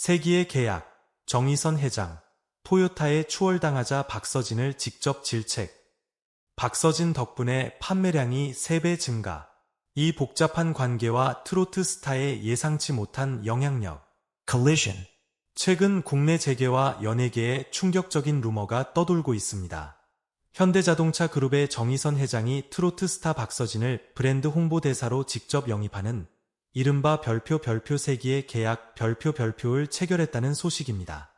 세기의 계약, 정의선 회장, 토요타에 추월당하자 박서진을 직접 질책. 박서진 덕분에 판매량이 3배 증가. 이 복잡한 관계와 트로트 스타의 예상치 못한 영향력. collision, 최근 국내 재계와 연예계에 충격적인 루머가 떠돌고 있습니다. 현대자동차 그룹의 정의선 회장이 트로트 스타 박서진을 브랜드 홍보대사로 직접 영입하는 이른바 별표 별표 세기의 계약 별표 별표를 체결했다는 소식입니다.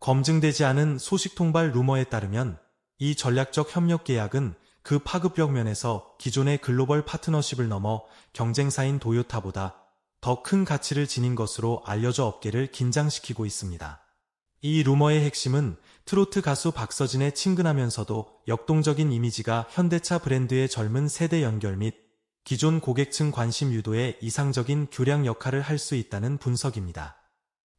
검증되지 않은 소식 통발 루머에 따르면 이 전략적 협력 계약은 그 파급력 면에서 기존의 글로벌 파트너십을 넘어 경쟁사인 도요타보다 더 큰 가치를 지닌 것으로 알려져 업계를 긴장시키고 있습니다. 이 루머의 핵심은 트로트 가수 박서진의 친근하면서도 역동적인 이미지가 현대차 브랜드의 젊은 세대 연결 및 기존 고객층 관심 유도에 이상적인 교량 역할을 할 수 있다는 분석입니다.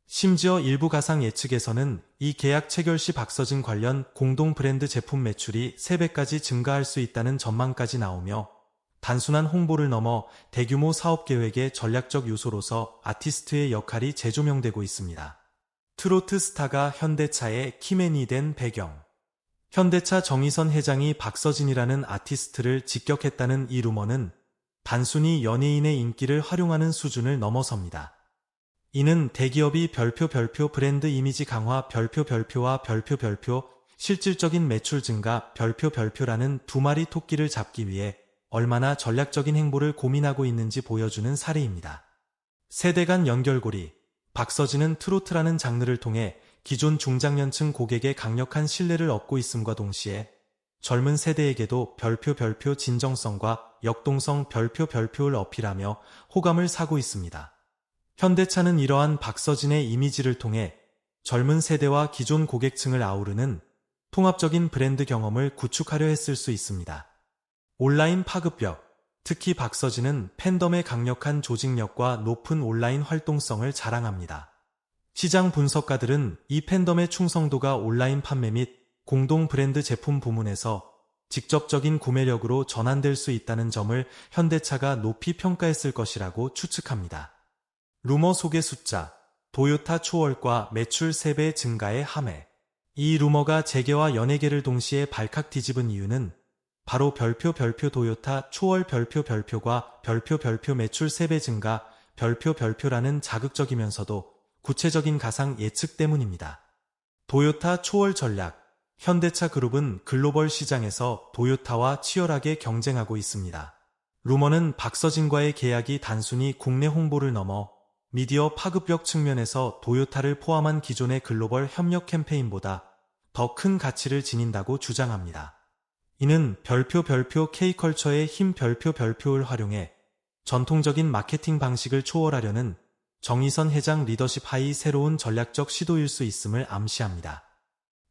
심지어 일부 가상 예측에서는 이 계약 체결 시 박서진 관련 공동 브랜드 제품 매출이 3배까지 증가할 수 있다는 전망까지 나오며 단순한 홍보를 넘어 대규모 사업 계획의 전략적 요소로서 아티스트의 역할이 재조명되고 있습니다. 트로트 스타가 현대차의 키맨이 된 배경 현대차 정의선 회장이 박서진이라는 아티스트를 직격했다는 이 루머는 단순히 연예인의 인기를 활용하는 수준을 넘어섭니다. 이는 대기업이 별표 별표 브랜드 이미지 강화 별표 별표와 별표 별표 실질적인 매출 증가 별표 별표라는 두 마리 토끼를 잡기 위해 얼마나 전략적인 행보를 고민하고 있는지 보여주는 사례입니다. 세대 간 연결고리 박서진은 트로트라는 장르를 통해 기존 중장년층 고객의 강력한 신뢰를 얻고 있음과 동시에 젊은 세대에게도 별표 별표 진정성과 역동성 별표 별표를 어필하며 호감을 사고 있습니다. 현대차는 이러한 박서진의 이미지를 통해 젊은 세대와 기존 고객층을 아우르는 통합적인 브랜드 경험을 구축하려 했을 수 있습니다. 온라인 파급력, 특히 박서진은 팬덤의 강력한 조직력과 높은 온라인 활동성을 자랑합니다. 시장 분석가들은 이 팬덤의 충성도가 온라인 판매 및 공동 브랜드 제품 부문에서 직접적인 구매력으로 전환될 수 있다는 점을 현대차가 높이 평가했을 것이라고 추측합니다. 루머 속의 숫자, 도요타 초월과 매출 3배 증가의 함해. 이 루머가 재계와 연예계를 동시에 발칵 뒤집은 이유는 바로 별표 별표 도요타 초월 별표 별표과 별표 별표 매출 3배 증가 별표 별표라는 자극적이면서도 구체적인 가상 예측 때문입니다. 도요타 초월 전략 현대차 그룹은 글로벌 시장에서 도요타와 치열하게 경쟁하고 있습니다. 루머는 박서진과의 계약이 단순히 국내 홍보를 넘어 미디어 파급력 측면에서 도요타를 포함한 기존의 글로벌 협력 캠페인보다 더 큰 가치를 지닌다고 주장합니다. 이는 별표 별표 K컬처의 힘 별표 별표를 활용해 전통적인 마케팅 방식을 초월하려는 정의선 회장 리더십 하이 새로운 전략적 시도일 수 있음을 암시합니다.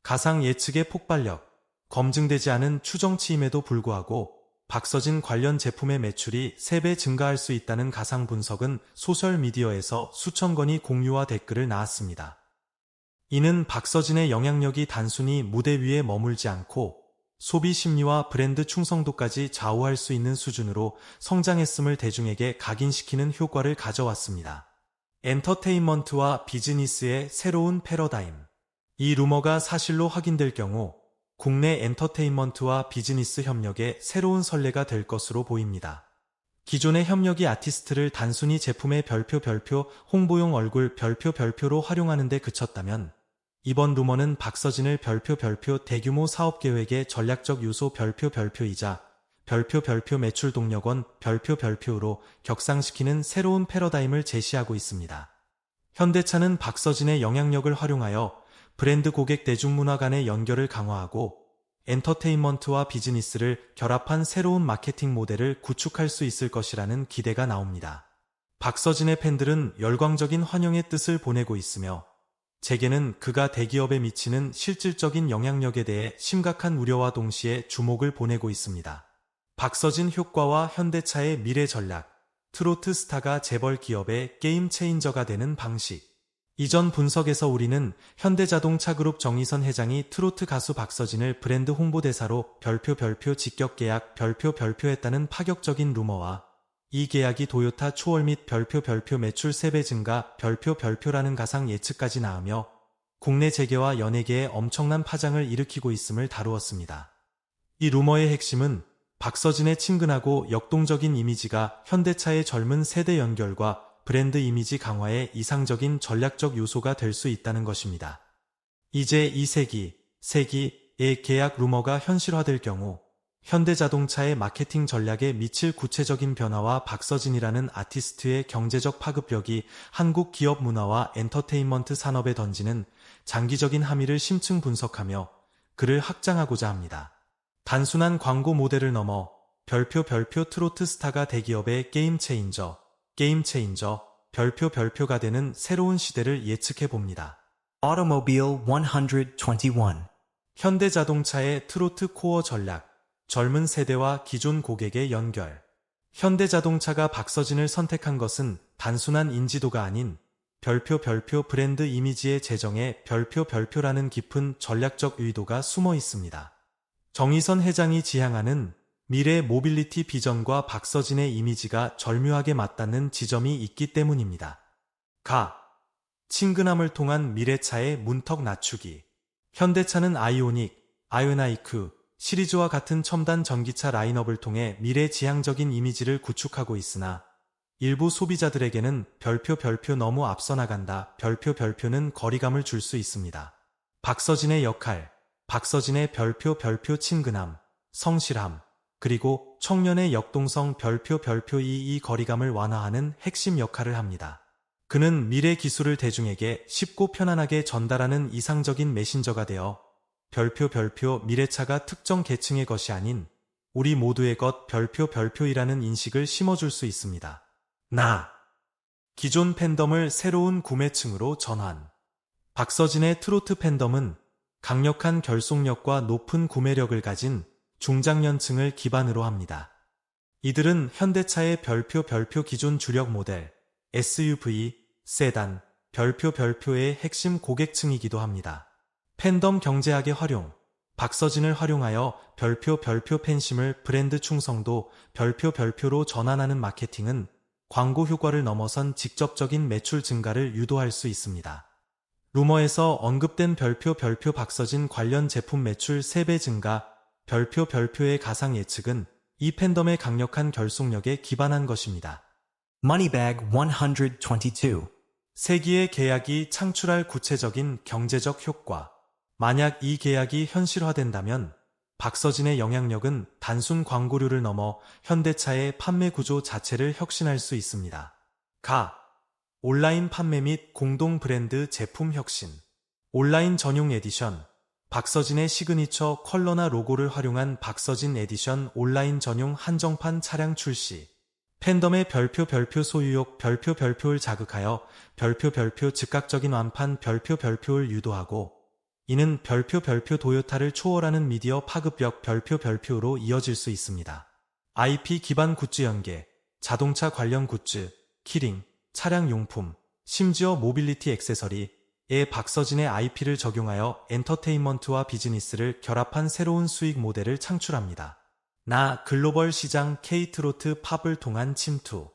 가상 예측의 폭발력, 검증되지 않은 추정치임에도 불구하고 박서진 관련 제품의 매출이 3배 증가할 수 있다는 가상 분석은 소셜미디어에서 수천 건이 공유와 댓글을 낳았습니다. 이는 박서진의 영향력이 단순히 무대 위에 머물지 않고 소비 심리와 브랜드 충성도까지 좌우할 수 있는 수준으로 성장했음을 대중에게 각인시키는 효과를 가져왔습니다. 엔터테인먼트와 비즈니스의 새로운 패러다임. 이 루머가 사실로 확인될 경우 국내 엔터테인먼트와 비즈니스 협력의 새로운 선례가 될 것으로 보입니다. 기존의 협력이 아티스트를 단순히 제품의 별표 별표 홍보용 얼굴 별표 별표로 활용하는 데 그쳤다면 이번 루머는 박서진을 별표 별표 대규모 사업 계획의 전략적 요소 별표 별표이자 별표 별표 매출 동력원 별표 별표로 격상시키는 새로운 패러다임을 제시하고 있습니다. 현대차는 박서진의 영향력을 활용하여 브랜드 고객 대중문화 간의 연결을 강화하고 엔터테인먼트와 비즈니스를 결합한 새로운 마케팅 모델을 구축할 수 있을 것이라는 기대가 나옵니다. 박서진의 팬들은 열광적인 환영의 뜻을 보내고 있으며 제게는 그가 대기업에 미치는 실질적인 영향력에 대해 심각한 우려와 동시에 주목을 보내고 있습니다. 박서진 효과와 현대차의 미래 전략, 트로트 스타가 재벌 기업의 게임 체인저가 되는 방식. 이전 분석에서 우리는 현대자동차 그룹 정의선 회장이 트로트 가수 박서진을 브랜드 홍보대사로 별표 별표 직격 계약 별표 별표했다는 파격적인 루머와 이 계약이 도요타 초월 및 별표 별표 매출 3배 증가 별표 별표라는 가상 예측까지 낳으며 국내 재계와 연예계에 엄청난 파장을 일으키고 있음을 다루었습니다. 이 루머의 핵심은 박서진의 친근하고 역동적인 이미지가 현대차의 젊은 세대 연결과 브랜드 이미지 강화에 이상적인 전략적 요소가 될 수 있다는 것입니다. 이제 이 세기, 세기의 계약 루머가 현실화될 경우 현대자동차의 마케팅 전략에 미칠 구체적인 변화와 박서진이라는 아티스트의 경제적 파급력이 한국 기업 문화와 엔터테인먼트 산업에 던지는 장기적인 함의를 심층 분석하며 그를 확장하고자 합니다. 단순한 광고 모델을 넘어 별표 별표 트로트 스타가 대기업의 게임 체인저, 게임 체인저, 별표 별표가 되는 새로운 시대를 예측해 봅니다. Automobile 121. 현대 자동차의 트로트 코어 전략, 젊은 세대와 기존 고객의 연결. 현대 자동차가 박서진을 선택한 것은 단순한 인지도가 아닌 별표 별표 브랜드 이미지의 재정에 별표 별표라는 깊은 전략적 의도가 숨어 있습니다. 정의선 회장이 지향하는 미래 모빌리티 비전과 박서진의 이미지가 절묘하게 맞닿는 지점이 있기 때문입니다. 가. 친근함을 통한 미래차의 문턱 낮추기. 현대차는 아이오닉, 아이오나이크, 시리즈와 같은 첨단 전기차 라인업을 통해 미래 지향적인 이미지를 구축하고 있으나 일부 소비자들에게는 별표 별표 너무 앞서 나간다. 별표 별표는 거리감을 줄 수 있습니다. 박서진의 역할, 박서진의 별표 별표 친근함, 성실함, 그리고 청년의 역동성 별표 별표 이 이 거리감을 완화하는 핵심 역할을 합니다. 그는 미래 기술을 대중에게 쉽고 편안하게 전달하는 이상적인 메신저가 되어 별표 별표 미래차가 특정 계층의 것이 아닌 우리 모두의 것 별표 별표이라는 인식을 심어줄 수 있습니다. 나 기존 팬덤을 새로운 구매층으로 전환 박서진의 트로트 팬덤은 강력한 결속력과 높은 구매력을 가진 중장년층을 기반으로 합니다. 이들은 현대차의 별표 별표 기존 주력 모델, SUV, 세단, 별표 별표의 핵심 고객층이기도 합니다. 팬덤 경제학의 활용, 박서진을 활용하여 별표 별표 팬심을 브랜드 충성도 별표 별표로 전환하는 마케팅은 광고 효과를 넘어선 직접적인 매출 증가를 유도할 수 있습니다. 루머에서 언급된 별표 별표 박서진 관련 제품 매출 3배 증가, 별표 별표의 가상 예측은 이 팬덤의 강력한 결속력에 기반한 것입니다. Moneybag 122. 세기의 계약이 창출할 구체적인 경제적 효과. 만약 이 계약이 현실화된다면 박서진의 영향력은 단순 광고료를 넘어 현대차의 판매 구조 자체를 혁신할 수 있습니다. 가. 온라인 판매 및 공동 브랜드 제품 혁신. 온라인 전용 에디션. 박서진의 시그니처 컬러나 로고를 활용한 박서진 에디션 온라인 전용 한정판 차량 출시. 팬덤의 별표 별표 소유욕 별표 별표를 자극하여 별표 별표 즉각적인 완판 별표 별표를 유도하고 이는 별표 별표 도요타를 초월하는 미디어 파급력 별표 별표로 이어질 수 있습니다. IP 기반 굿즈 연계, 자동차 관련 굿즈, 키링, 차량 용품, 심지어 모빌리티 액세서리 에 박서진의 IP를 적용하여 엔터테인먼트와 비즈니스를 결합한 새로운 수익 모델을 창출합니다. 나 글로벌 시장 K트로트 팝을 통한 침투.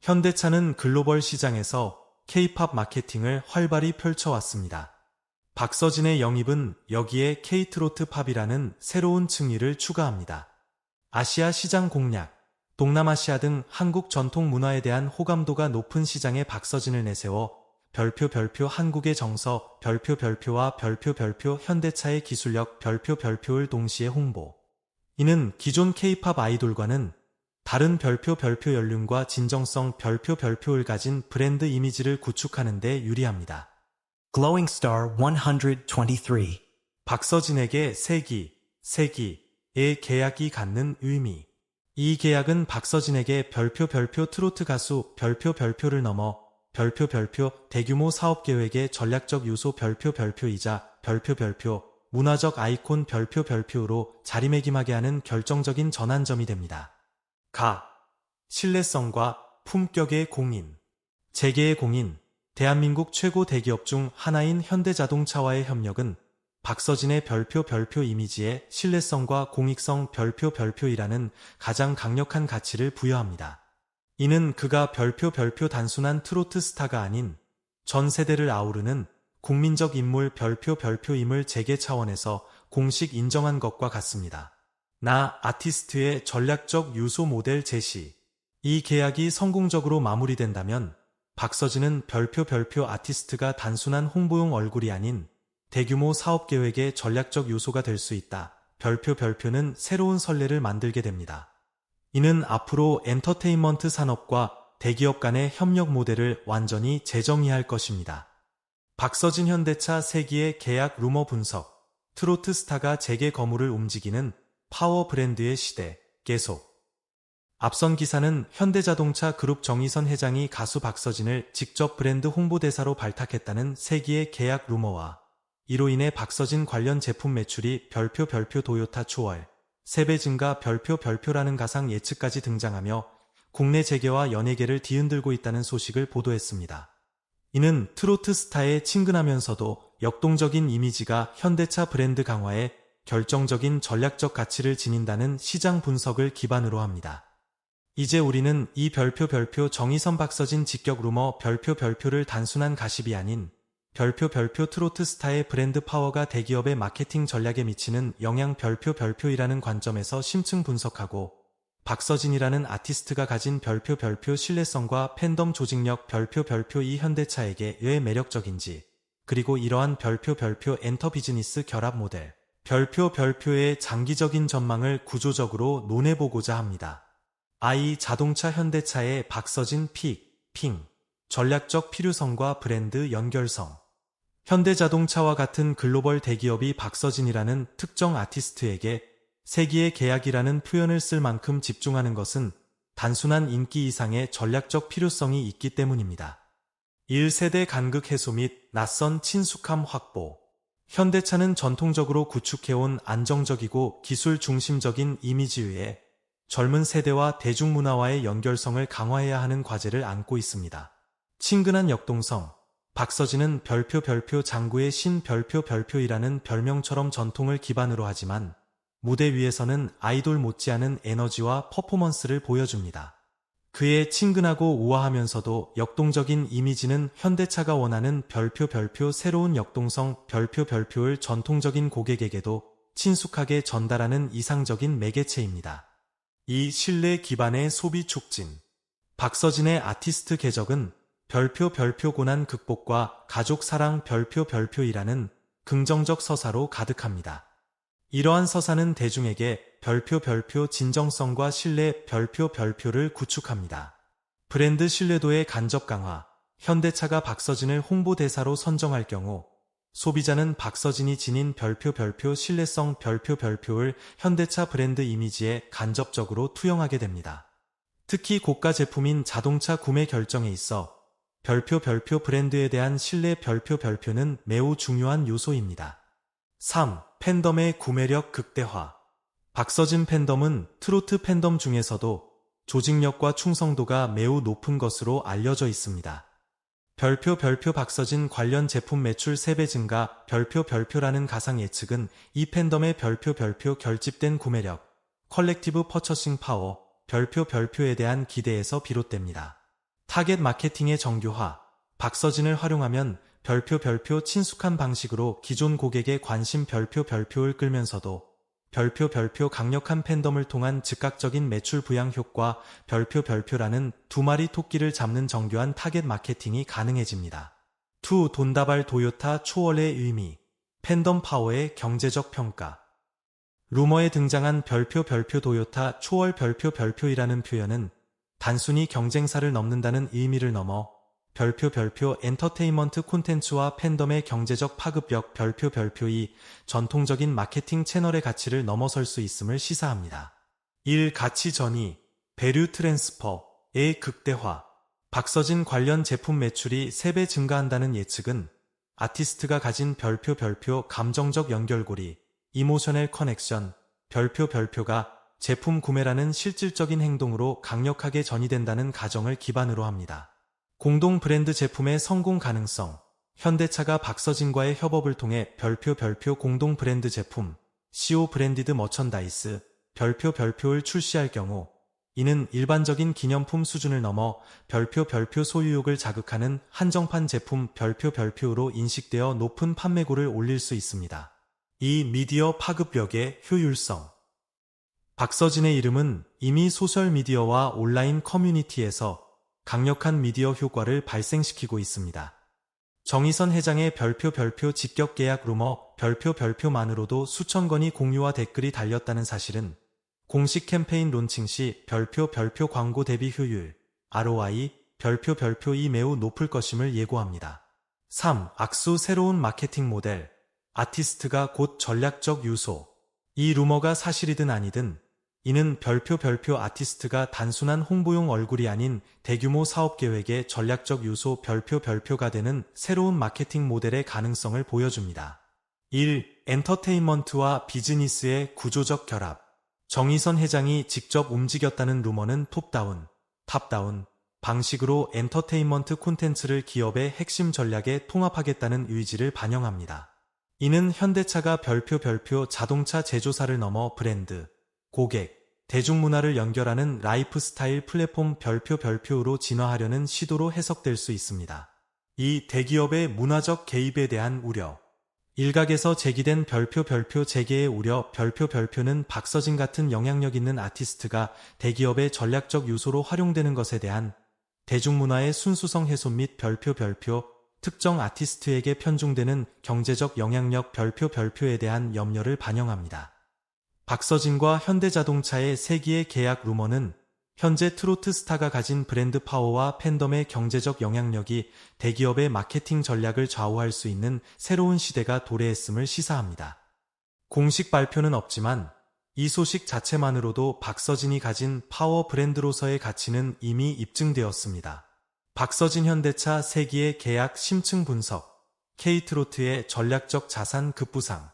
현대차는 글로벌 시장에서 K-팝 마케팅을 활발히 펼쳐왔습니다. 박서진의 영입은 여기에 K트로트 팝이라는 새로운 층위를 추가합니다. 아시아 시장 공략, 동남아시아 등 한국 전통 문화에 대한 호감도가 높은 시장에 박서진을 내세워 별표 별표 한국의 정서, 별표 별표와 별표 별표 현대차의 기술력, 별표 별표를 동시에 홍보. 이는 기존 K-팝 아이돌과는 다른 별표 별표 연륜과 진정성 별표 별표를 가진 브랜드 이미지를 구축하는 데 유리합니다. Glowing Star 123. 박서진에게 세기, 세기의 계약이 갖는 의미. 이 계약은 박서진에게 별표 별표 트로트 가수 별표 별표를 넘어 별표 별표 대규모 사업 계획의 전략적 요소 별표 별표이자 별표 별표 문화적 아이콘 별표 별표로 자리매김하게 하는 결정적인 전환점이 됩니다. 가. 신뢰성과 품격의 공인. 재계의 공인. 대한민국 최고 대기업 중 하나인 현대자동차와의 협력은 박서진의 별표 별표 이미지에 신뢰성과 공익성 별표 별표이라는 가장 강력한 가치를 부여합니다. 이는 그가 별표 별표 단순한 트로트 스타가 아닌 전 세대를 아우르는 국민적 인물 별표 별표임을 재계 차원에서 공식 인정한 것과 같습니다. 나 아티스트의 전략적 유소 모델 제시. 이 계약이 성공적으로 마무리된다면 박서진은 별표 별표 아티스트가 단순한 홍보용 얼굴이 아닌 대규모 사업 계획의 전략적 요소가 될 수 있다. 별표 별표는 새로운 선례를 만들게 됩니다. 이는 앞으로 엔터테인먼트 산업과 대기업 간의 협력 모델을 완전히 재정의할 것입니다. 박서진 현대차 세기의 계약 루머 분석, 트로트 스타가 재계 거물을 움직이는 파워 브랜드의 시대, 계속. 앞선 기사는 현대자동차 그룹 정의선 회장이 가수 박서진을 직접 브랜드 홍보대사로 발탁했다는 세기의 계약 루머와 이로 인해 박서진 관련 제품 매출이 별표 별표 도요타 초월, 3배 증가 별표 별표라는 가상 예측까지 등장하며 국내 재계와 연예계를 뒤흔들고 있다는 소식을 보도했습니다. 이는 트로트 스타의 친근하면서도 역동적인 이미지가 현대차 브랜드 강화에 결정적인 전략적 가치를 지닌다는 시장 분석을 기반으로 합니다. 이제 우리는 이 별표 별표 정의선 박서진 직격 루머 별표 별표를 단순한 가십이 아닌 별표 별표 트로트 스타의 브랜드 파워가 대기업의 마케팅 전략에 미치는 영향 별표 별표이라는 관점에서 심층 분석하고 박서진이라는 아티스트가 가진 별표 별표 신뢰성과 팬덤 조직력 별표 별표 이 현대차에게 왜 매력적인지 그리고 이러한 별표 별표 엔터 비즈니스 결합 모델 별표 별표의 장기적인 전망을 구조적으로 논해보고자 합니다. i 자동차 현대차의 박서진 픽, 핑 전략적 필요성과 브랜드 연결성 현대자동차와 같은 글로벌 대기업이 박서진이라는 특정 아티스트에게 세기의 계약이라는 표현을 쓸 만큼 집중하는 것은 단순한 인기 이상의 전략적 필요성이 있기 때문입니다. 1세대 간극 해소 및 낯선 친숙함 확보 현대차는 전통적으로 구축해온 안정적이고 기술 중심적인 이미지 외에 젊은 세대와 대중문화와의 연결성을 강화해야 하는 과제를 안고 있습니다. 친근한 역동성, 박서진은 별표 별표 장구의 신 별표 별표이라는 별명처럼 전통을 기반으로 하지만 무대 위에서는 아이돌 못지않은 에너지와 퍼포먼스를 보여줍니다. 그의 친근하고 우아하면서도 역동적인 이미지는 현대차가 원하는 별표 별표 새로운 역동성 별표 별표를 전통적인 고객에게도 친숙하게 전달하는 이상적인 매개체입니다. 이 신뢰 기반의 소비 촉진 박서진의 아티스트 궤적은 별표 별표 고난 극복과 가족 사랑 별표 별표이라는 긍정적 서사로 가득합니다. 이러한 서사는 대중에게 별표 별표 진정성과 신뢰 별표 별표를 구축합니다. 브랜드 신뢰도의 간접 강화, 현대차가 박서진을 홍보대사로 선정할 경우 소비자는 박서진이 지닌 별표 별표 신뢰성 별표 별표를 현대차 브랜드 이미지에 간접적으로 투영하게 됩니다. 특히 고가 제품인 자동차 구매 결정에 있어 별표 별표 브랜드에 대한 신뢰 별표 별표는 매우 중요한 요소입니다. 3. 팬덤의 구매력 극대화 박서진 팬덤은 트로트 팬덤 중에서도 조직력과 충성도가 매우 높은 것으로 알려져 있습니다. 별표 별표 박서진 관련 제품 매출 3배 증가 별표 별표라는 가상 예측은 이 팬덤의 별표 별표 결집된 구매력, 컬렉티브 퍼처싱 파워, 별표 별표에 대한 기대에서 비롯됩니다. 타겟 마케팅의 정교화, 박서진을 활용하면 별표 별표 친숙한 방식으로 기존 고객의 관심 별표 별표를 끌면서도 별표 별표 강력한 팬덤을 통한 즉각적인 매출 부양 효과 별표 별표라는 두 마리 토끼를 잡는 정교한 타겟 마케팅이 가능해집니다. 투 돈다발 도요타 초월의 의미 팬덤 파워의 경제적 평가 루머에 등장한 별표 별표 도요타 초월 별표 별표이라는 표현은 단순히 경쟁사를 넘는다는 의미를 넘어 별표 별표 엔터테인먼트 콘텐츠와 팬덤의 경제적 파급력 별표 별표이 전통적인 마케팅 채널의 가치를 넘어설 수 있음을 시사합니다. 1. 가치 전이 배류 트랜스퍼의 극대화 박서진 관련 제품 매출이 3배 증가한다는 예측은 아티스트가 가진 별표 별표 감정적 연결고리 이모셔널 커넥션 별표 별표가 제품 구매라는 실질적인 행동으로 강력하게 전이된다는 가정을 기반으로 합니다. 공동 브랜드 제품의 성공 가능성 현대차가 박서진과의 협업을 통해 별표 별표 공동 브랜드 제품 CO 브랜디드 머천다이스 별표 별표를 출시할 경우 이는 일반적인 기념품 수준을 넘어 별표 별표 소유욕을 자극하는 한정판 제품 별표 별표로 인식되어 높은 판매고를 올릴 수 있습니다. 이 미디어 파급력의 효율성. 박서진의 이름은 이미 소셜미디어와 온라인 커뮤니티에서 강력한 미디어 효과를 발생시키고 있습니다. 정의선 회장의 별표 별표 직격 계약 루머 별표 별표만으로도 수천 건이 공유와 댓글이 달렸다는 사실은 공식 캠페인 론칭 시 별표 별표 광고 대비 효율 ROI 별표 별표이 매우 높을 것임을 예고합니다. 3. 악수 새로운 마케팅 모델 아티스트가 곧 전략적 유소 이 루머가 사실이든 아니든 이는 별표 별표 아티스트가 단순한 홍보용 얼굴이 아닌 대규모 사업 계획의 전략적 요소 별표 별표가 되는 새로운 마케팅 모델의 가능성을 보여줍니다. 1. 엔터테인먼트와 비즈니스의 구조적 결합 정의선 회장이 직접 움직였다는 루머는 톱다운, 탑다운 방식으로 엔터테인먼트 콘텐츠를 기업의 핵심 전략에 통합하겠다는 의지를 반영합니다. 이는 현대차가 별표 별표 자동차 제조사를 넘어 브랜드, 고객, 대중문화를 연결하는 라이프 스타일 플랫폼 별표 별표로 진화하려는 시도로 해석될 수 있습니다. 이 대기업의 문화적 개입에 대한 우려. 일각에서 제기된 별표 별표 재개의 우려 별표 별표는 박서진 같은 영향력 있는 아티스트가 대기업의 전략적 요소로 활용되는 것에 대한 대중문화의 순수성 훼손 및 별표 별표 특정 아티스트에게 편중되는 경제적 영향력 별표 별표에 대한 염려를 반영합니다. 박서진과 현대자동차의 세기의 계약 루머는 현재 트로트 스타가 가진 브랜드 파워와 팬덤의 경제적 영향력이 대기업의 마케팅 전략을 좌우할 수 있는 새로운 시대가 도래했음을 시사합니다. 공식 발표는 없지만 이 소식 자체만으로도 박서진이 가진 파워 브랜드로서의 가치는 이미 입증되었습니다. 박서진 현대차 세기의 계약 심층 분석, K트로트의 전략적 자산 급부상,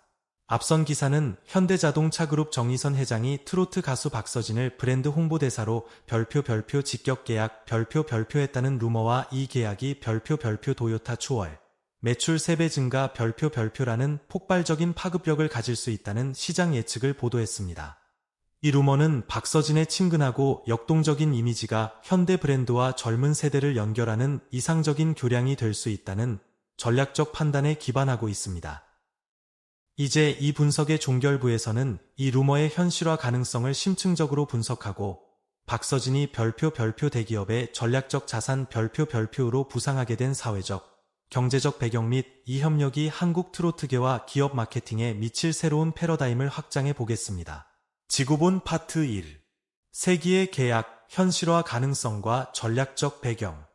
앞선 기사는 현대자동차그룹 정의선 회장이 트로트 가수 박서진을 브랜드 홍보대사로 별표 별표 직격 계약 별표 별표했다는 루머와 이 계약이 별표 별표 도요타 초월 매출 3배 증가 별표 별표라는 폭발적인 파급력을 가질 수 있다는 시장 예측을 보도했습니다. 이 루머는 박서진의 친근하고 역동적인 이미지가 현대 브랜드와 젊은 세대를 연결하는 이상적인 교량이 될 수 있다는 전략적 판단에 기반하고 있습니다. 이제 이 분석의 종결부에서는 이 루머의 현실화 가능성을 심층적으로 분석하고 박서진이 별표 별표 대기업의 전략적 자산 별표 별표로 부상하게 된 사회적, 경제적 배경 및 이 협력이 한국 트로트계와 기업 마케팅에 미칠 새로운 패러다임을 확장해 보겠습니다. 지구본 파트 1 세기의 계약, 현실화 가능성과 전략적 배경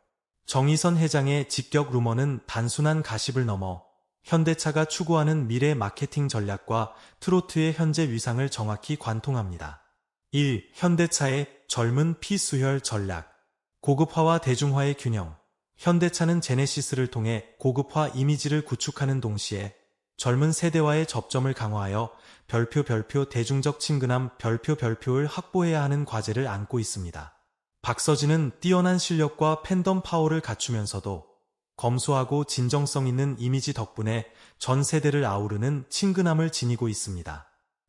정의선 회장의 직격 루머는 단순한 가십을 넘어 현대차가 추구하는 미래 마케팅 전략과 트로트의 현재 위상을 정확히 관통합니다. 1. 현대차의 젊은 피수혈 전략 고급화와 대중화의 균형 현대차는 제네시스를 통해 고급화 이미지를 구축하는 동시에 젊은 세대와의 접점을 강화하여 별표 별표 대중적 친근함 별표 별표를 확보해야 하는 과제를 안고 있습니다. 박서진은 뛰어난 실력과 팬덤 파워를 갖추면서도 검소하고 진정성 있는 이미지 덕분에 전 세대를 아우르는 친근함을 지니고 있습니다.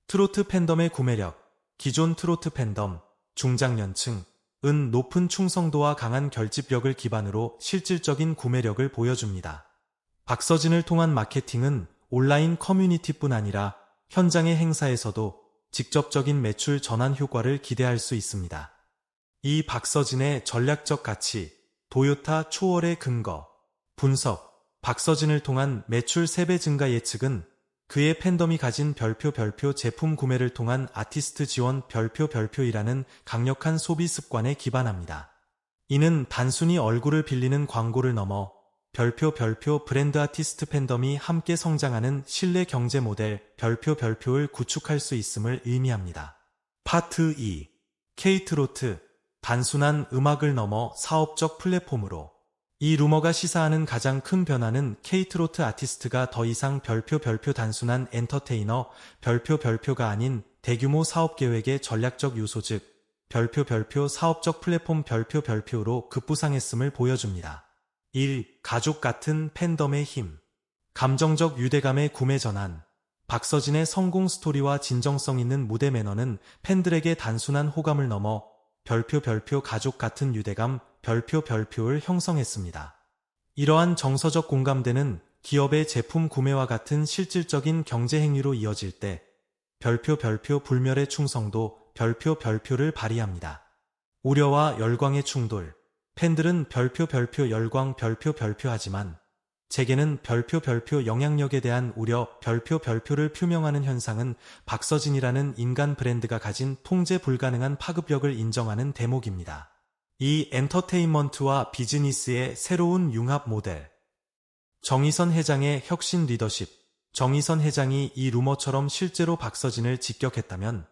트로트 팬덤의 구매력, 기존 트로트 팬덤, 중장년층, 은 높은 충성도와 강한 결집력을 기반으로 실질적인 구매력을 보여줍니다. 박서진을 통한 마케팅은 온라인 커뮤니티뿐 아니라 현장의 행사에서도 직접적인 매출 전환 효과를 기대할 수 있습니다. 이 박서진의 전략적 가치, 도요타 초월의 근거, 분석, 박서진을 통한 매출 3배 증가 예측은 그의 팬덤이 가진 별표 별표 제품 구매를 통한 아티스트 지원 별표 별표이라는 강력한 소비 습관에 기반합니다. 이는 단순히 얼굴을 빌리는 광고를 넘어 별표 별표 브랜드 아티스트 팬덤이 함께 성장하는 신뢰 경제 모델 별표 별표를 구축할 수 있음을 의미합니다. 파트 2 K트로트 단순한 음악을 넘어 사업적 플랫폼으로 이 루머가 시사하는 가장 큰 변화는 케이트로트 아티스트가 더 이상 별표 별표 단순한 엔터테이너 별표 별표가 아닌 대규모 사업 계획의 전략적 요소 즉 별표 별표 사업적 플랫폼 별표 별표로 급부상했음을 보여줍니다. 1. 가족 같은 팬덤의 힘 감정적 유대감의 구매 전환 박서진의 성공 스토리와 진정성 있는 무대 매너는 팬들에게 단순한 호감을 넘어 별표 별표 가족 같은 유대감 별표 별표를 형성했습니다. 이러한 정서적 공감대는 기업의 제품 구매와 같은 실질적인 경제 행위로 이어질 때 별표 별표 불멸의 충성도 별표 별표를 발휘합니다. 우려와 열광의 충돌. 팬들은 별표 별표 열광 별표 별표 하지만 제게는 별표 별표 영향력에 대한 우려 별표 별표를 표명하는 현상은 박서진이라는 인간 브랜드가 가진 통제 불가능한 파급력을 인정하는 대목입니다. 이 엔터테인먼트와 비즈니스의 새로운 융합 모델. 정의선 회장의 혁신 리더십. 정의선 회장이 이 루머처럼 실제로 박서진을 직격했다면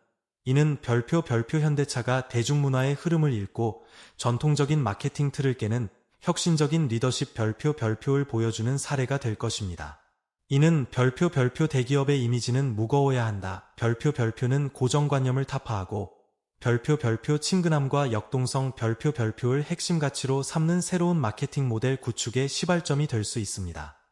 이는 별표 별표 현대차가 대중문화의 흐름을 읽고 전통적인 마케팅 틀을 깨는 혁신적인 리더십 별표 별표를 보여주는 사례가 될 것입니다. 이는 별표 별표 대기업의 이미지는 무거워야 한다. 별표 별표는 고정관념을 타파하고 별표 별표 친근함과 역동성 별표 별표를 핵심 가치로 삼는 새로운 마케팅 모델 구축의 시발점이 될 수 있습니다.